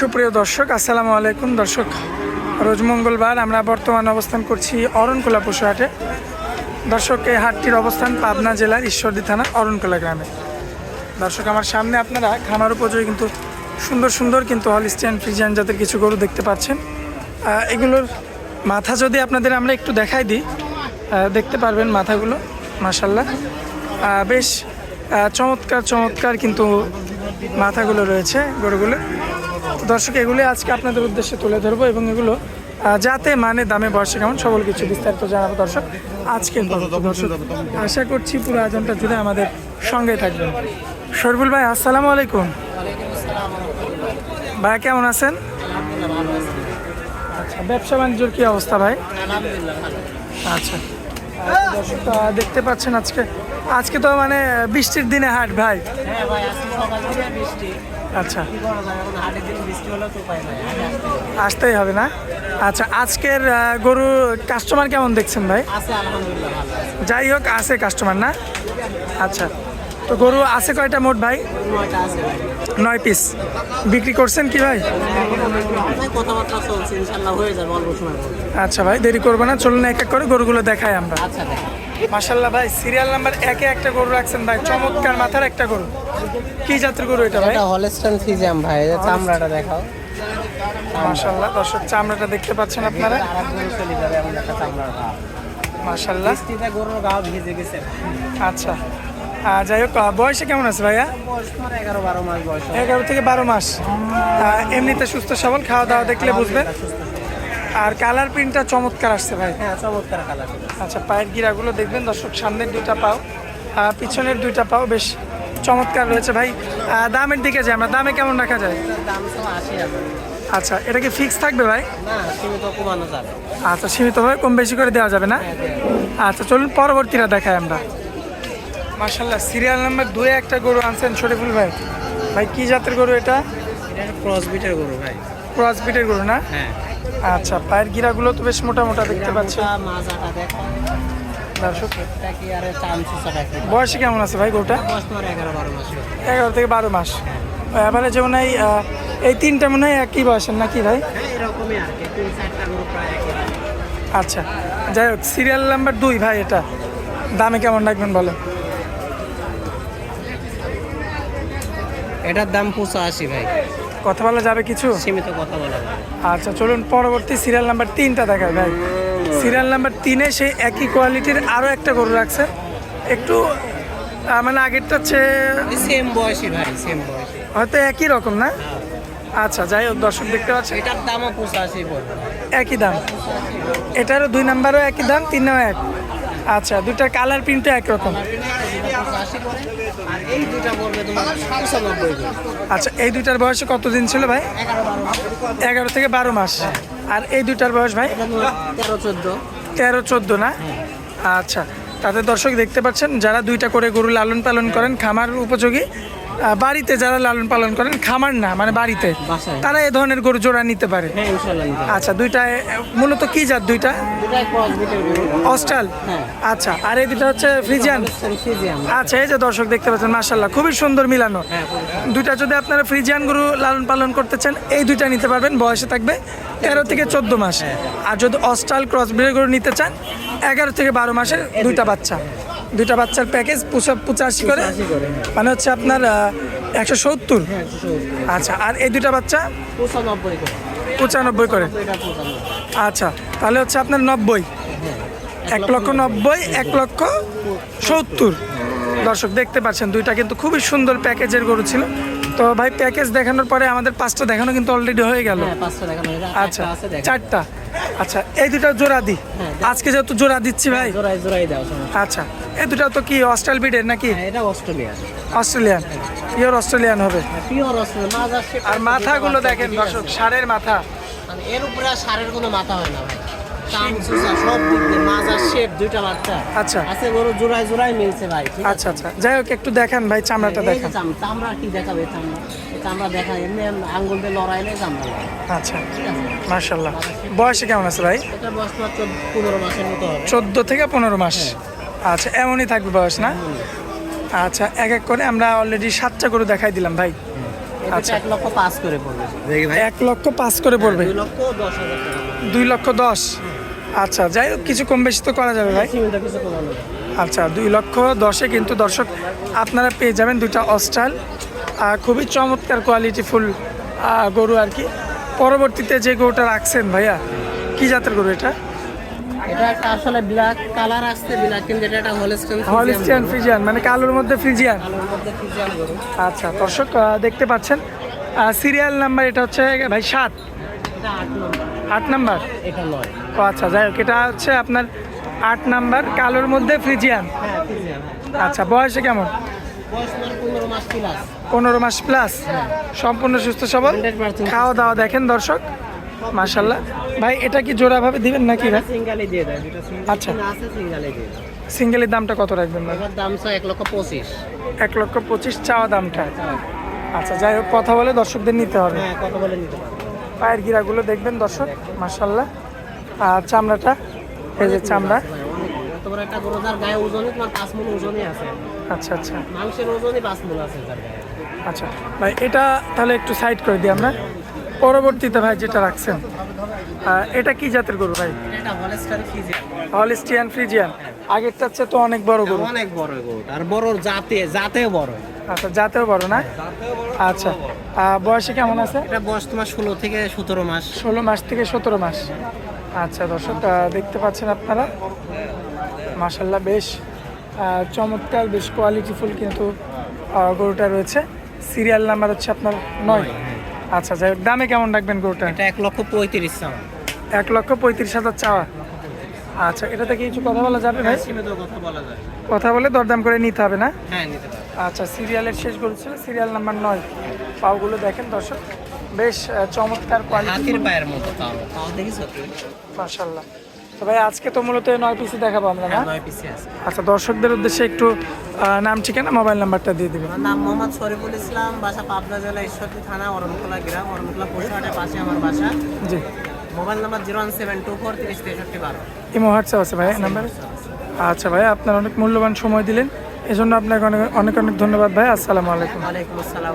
সুপ্রিয় দর্শক, আসসালামু আলাইকুম। দর্শক, রোজ মঙ্গলবার আমরা বর্তমানে অবস্থান করছি অরণকোলা পশু হাটে দর্শক, এই হাটটির অবস্থান পাবনা জেলার ঈশ্বরদী থানা অরণকোলা গ্রামে। দর্শক, আমার সামনে আপনারা খামার উপযোগী কিন্তু সুন্দর সুন্দর কিন্তু হলিস্টিয়ান ফ্রিজিয়ান জাতের কিছু গরু দেখতে পাচ্ছেন। এগুলোর মাথা যদি আপনাদের আমরা একটু দেখাই দিই দেখতে পারবেন মাথাগুলো মাসাল্লাহ বেশ চমৎকার চমৎকার কিন্তু মাথাগুলো রয়েছে গরুগুলো দর্শক এগুলি আজকে আপনাদের উদ্দেশ্যে তুলে ধরবো এবং এগুলো যাতে মানে দামে বয়সে কেমন সকল কিছু বিস্তারিত জানাব দর্শক। আজকে দর্শক আশা করছি পুরো আয়োজনটা জুড়ে আমাদের সঙ্গে থাকবেন। শরবুল ভাই আসসালামু আলাইকুম। ভাই কেমন আছেন? আচ্ছা ব্যবসা বাণিজ্যর কী অবস্থা ভাই? আচ্ছা। আচ্ছা, দর্শক দেখতে পাচ্ছেন আজকে আজকে তো মানে বৃষ্টির দিনে হাট ভাই। হ্যাঁ আচ্ছা। আসতেই হবে না? আচ্ছা আজকের গরু কাস্টমার কেমন দেখছেন ভাই? যাই হোক আছে কাস্টমার না? আচ্ছা তো গরু আছে কয়টা মোট ভাই? নয় পিস বিক্রি করছেন কি ভাই? হয়ে আচ্ছা ভাই দেরি করব না চলুন এক এক করে গরুগুলো দেখাই আমরা। আচ্ছা মাসাল্লাহ ভাই সিরিয়াল নাম্বার একে একটা গরু রাখছেন ভাই চমৎকার মাথার একটা গরু। কি জাতের গরু এটা ভাই? এটা হলস্টন ফিজিয়াম ভাই এটা চামড়াটা দেখাও। মাসাল্লাহ দর্শক চামড়াটা দেখতে পাচ্ছেন আপনারা? চলে যাবে এমন একটা চামড়ার ভাব বৃষ্টিতে গরুর গাও ভিজে গেছে। আচ্ছা যাই হোক বয়সে কেমন আছে ভাইয়া? এগারো বারো মাস বয়স এগারো থেকে বারো মাস। এমনিতে সুস্থ সবল খাওয়া দাওয়া দেখলে বুঝবেন। আর কালার প্রিন্টটা চমৎকার আসছে ভাই। হ্যাঁ চমৎকার কালার। আচ্ছা পায়ের গিরাগুলো দেখবেন। দর্শক সামনের দুইটা পাও পিছনের দুইটা পাও বেশ চমৎকার রয়েছে ভাই। দামের দিকে যাই আমরা। দামে কেমন রাখা যায়? দাম সব আশি আচ্ছা এটা কি ফিক্স থাকবে ভাই? না সীমিত আচ্ছা সীমিতভাবে কম বেশি করে দেওয়া যাবে না? আচ্ছা চলুন পরবর্তীরা দেখাই আমরা। মার্শাল্লাহ সিরিয়াল নাম্বার দুয়ে একটা গরু আনছেন শরীফুল ভাই। ভাই কি জাতের গরু এটা? ক্রসবিটের গরু ভাই। ক্রসবিটের গরু না? হ্যাঁ। আচ্ছা পায়ের গিরাগুলো তো বেশ মোটা মোটা দেখতে পাচ্ছি। বয়সে কেমন আছে ভাই গোটা এগারো থেকে বারো মাস। এবারে যেমন এই এই তিনটা মনে হয় একই বয়সের নাকি ভাই? হ্যাঁ আচ্ছা যাই হোক সিরিয়াল নাম্বার দুই ভাই এটা। দামে কেমন রাখবেন বলো এটার দাম পঁচাশি ভাই। কথা বলা যাবে কিছু? সীমিত কথা বলা আচ্ছা চলুন পরবর্তী সিরিয়াল নাম্বার তিনটা দেখায় ভাই। সিরিয়াল নাম্বার তিনে সেই একই কোয়ালিটির আরও একটা গরু রাখছে। একটু মানে আগেরটা চেয়ে সেম বয়সী ভাই সেম বয়সী। হয়তো একই রকম না? আচ্ছা যাই হোক দর্শক দেখতে পাচ্ছেন। এটার দামও পঁচাশি একই দাম। এটারও দুই নাম্বারও একই দাম তিন নাম্বার এক। আচ্ছা দুটার কালার প্রিন্ট একরকম। আচ্ছা এই দুটার বয়স কতদিন ছিল ভাই? এগারো থেকে বারো মাস। আর এই দুটার বয়স ভাই? তেরো, চোদ্দ তেরো চোদ্দ না? আচ্ছা তাদের দর্শক দেখতে পাচ্ছেন, যারা দুইটা করে গরু লালন পালন করেন, খামার উপযোগী বাড়িতে যারা লালন পালন করেন খামার না মানে বাড়িতে তারা এ ধরনের গরু জোড়া নিতে পারে। হ্যাঁ। আচ্ছা দুইটা মূলত কি জাত দুইটা? অস্টাল হ্যাঁ। আচ্ছা আর এই দুটা হচ্ছে ফ্রিজিয়ান? আচ্ছা এই যে দর্শক দেখতে পাচ্ছেন মার্শাল্লাহ খুবই সুন্দর মিলানো। হ্যাঁ দুইটা যদি আপনারা ফ্রিজিয়ান গরু লালন পালন করতে চান এই দুইটা নিতে পারবেন বয়সে থাকবে তেরো থেকে চোদ্দ মাস। আর যদি অস্টাল ক্রস ব্রিডের গরু নিতে চান এগারো থেকে বারো মাসের দুইটা বাচ্চা। দুইটা বাচ্চার প্যাকেজ পঁচাশি করে। করে, মানে হচ্ছে আপনার একশো সত্তর। হ্যাঁ আচ্ছা আর এই দুইটা বাচ্চা? পঁচানব্বই করে। আচ্ছা তাহলে হচ্ছে আপনার নব্বই। এক লক্ষ নব্বই। এক লক্ষ সত্তর। দর্শক দেখতে পাচ্ছেন দুইটা কিন্তু খুবই সুন্দর প্যাকেজের গরু ছিল। তো ভাই প্যাকেজ দেখানোর পরে আমাদের পাঁচটা দেখানো কিন্তু অলরেডি হয়ে গেল। হ্যাঁ আচ্ছা চারটা। আচ্ছা এই দুটো জোড়া দি। হ্যাঁ, আজকে যেহেতু জোড়া দিচ্ছি ভাই। সমস্যা আচ্ছা এই দুটো তো কি অস্ট্রেল বিডের নাকি? হ্যাঁ এটা অস্ট্রেলিয়া অস্ট্রেলিয়ান। পিওর অস্ট্রেলিয়ান হবে। পিওর আর মাথাগুলো দেখেন দর্শক ষাঁড়ের মাথা। এর উপরে সারের কোনো মাথা হয় না ভাই। কান সুসা সব দিক দিয়ে মাজার শেপ দুইটা বাচ্চা। আচ্ছা। আছে গরু জোড়াই মিলছে ভাই আচ্ছা আচ্ছা। যাই হোক একটু দেখান ভাই চামড়াটা দেখান। চামড়া কি দেখাবে চামড়া? এই চামড়া দেখা এমনি আঙ্গুল দিয়ে লড়াইলে চামড়া আচ্ছা। বয়সে কেমন আছে ভাই? এটা বয়স মাত্র পনেরো মাসের মতো হবে। চোদ্দ থেকে পনেরো মাস। আচ্ছা এমনই থাকবে বয়স না? আচ্ছা এক এক করে আমরা অলরেডি সাতটা গরু দেখাই দিলাম ভাই। আচ্ছা। এক লক্ষ পাঁচ করে পড়বে। এক লক্ষ পাঁচ করে পড়বে। দুই লক্ষ দশ পড়বে। দুই লক্ষ দশ। আচ্ছা যাই হোক কিছু কম বেশি তো করা যাবে ভাই। আচ্ছা দুই লক্ষ দশে কিন্তু দর্শক আপনারা পেয়ে যাবেন দুইটা অস্টাইল খুবই চমৎকার কোয়ালিটিফুল গরু আর কি। পরবর্তীতে যে গরুটা রাখছেন ভাইয়া কি জাতের গরু এটা? এটা একটা আসলে ব্ল্যাক কালার আসছে ব্ল্যাক কিন্তু এটা একটা হলস্টেন হলিস্টিয়ান ফ্রিজিয়ান মানে কালোর মধ্যে ফ্রিজিয়ান কালোর মধ্যে ফিজিয়ান গরু। আচ্ছা দর্শক দেখতে পাচ্ছেন। সিরিয়াল নাম্বার এটা হচ্ছে ভাই সাত। এটা আট নম্বর। আট নাম্বার? এটা নয় ও আচ্ছা যাই হোক এটা হচ্ছে আপনার আট নাম্বার কালোর মধ্যে ফ্রিজিয়ান? হ্যাঁ হ্যাঁ। আচ্ছা বয়সে কেমন? পনেরো মাস প্লাস পনেরো মাস প্লাস সম্পূর্ণ সুস্থ সবল? খাওয়া দাওয়া দেখেন দর্শক মাশাল্লাহ ভাই এটা কি জোড়াভাবে দিবেন নাকি ভাই? সিঙ্গালি দিয়ে দেয় আচ্ছা। সিঙ্গালি দিয়ে। সিঙ্গেলের দামটা কত রাখবেন দাম এক লক্ষ পঁচিশ। এক লক্ষ পঁচিশ চাওয়া দামটা। আচ্ছা যাই হোক কথা বলে দর্শকদের নিতে হবে। হ্যাঁ কত বলে নিতে পারব। পায়ের গিরাগুলো দেখবেন দর্শক মাশাল্লাহ আর চামড়াটা এই যে চামড়া। তোমার একটা গরু গায়ে ওজনই তোমার পাঁচ মন ওজনই আছে। আচ্ছা আচ্ছা। মাংসের ওজনই পাঁচ মন আছে তার গায়ে। আচ্ছা ভাই এটা তাহলে একটু সাইড করে দিই আমরা। পরবর্তীতে ভাই যেটা রাখছেন এটা কি জাতের গরু ভাই? Holstein Friesian. আগেরটার চেয়ে তো অনেক বড় গরু। অনেক বড় গরু আর বড় জাতে জাতেও বড়। আচ্ছা জাতেও বড় না? আচ্ছা বয়সে কেমন আছে? এটা বয়স তোমার ষোলো থেকে সতেরো মাস। ষোলো মাস থেকে সতেরো মাস। আচ্ছা দর্শক দেখতে পাচ্ছেন আপনারা? মাসাল্লাহ বেশ চমৎকার বেশ কোয়ালিটিফুল কিন্তু গরুটা রয়েছে। সিরিয়াল নাম্বার হচ্ছে আপনার নয়। আচ্ছা যাই দামে কেমন রাখবেন গরুটা? এটা এক লক্ষ পঁয়ত্রিশ চাওয়া। এক লক্ষ পঁয়ত্রিশ হাজার চাওয়া। আচ্ছা এটাতে কি কিছু কথা বলা যাবে ভাই? কথা কথা বলে দরদাম করে নিতে হবে না? হ্যাঁ নিতে পারবে। আচ্ছা সিরিয়ালের শেষ গরু ছিল সিরিয়াল নাম্বার নয়। পাওগুলো দেখেন দর্শক বেশ চমৎকার কোয়ালিটি হাতির পায়ের মতো দেখিস তো ভাই আজকে তো মূলত নয় পিসি দেখাবো আমরা না? নয় পিসে আছে। আচ্ছা দর্শকদের উদ্দেশ্যে একটু নাম ঠিকানা মোবাইল নাম্বারটা দিয়ে দিবেন। নাম মোহাম্মদ শরীফুল ইসলাম বাসা পাবনা জেলা ঈশ্বরদী থানা অরণখোলা গ্রাম অরণখোলা পশুহাটের পাশে আমার বাসা। জি। Mobile number zero one seven two four তিরিশ তেষট্টি বারো। ইমো হোয়াটসঅ্যাপ আছে ভাই নাম্বার? আচ্ছা ভাই আপনার অনেক মূল্যবান সময় দিলেন। এজন্য আপনাকে অনেক অনেক অনেক ধন্যবাদ ভাই। আসসালামু আলাইকুম। আলাইকুম আসসালাম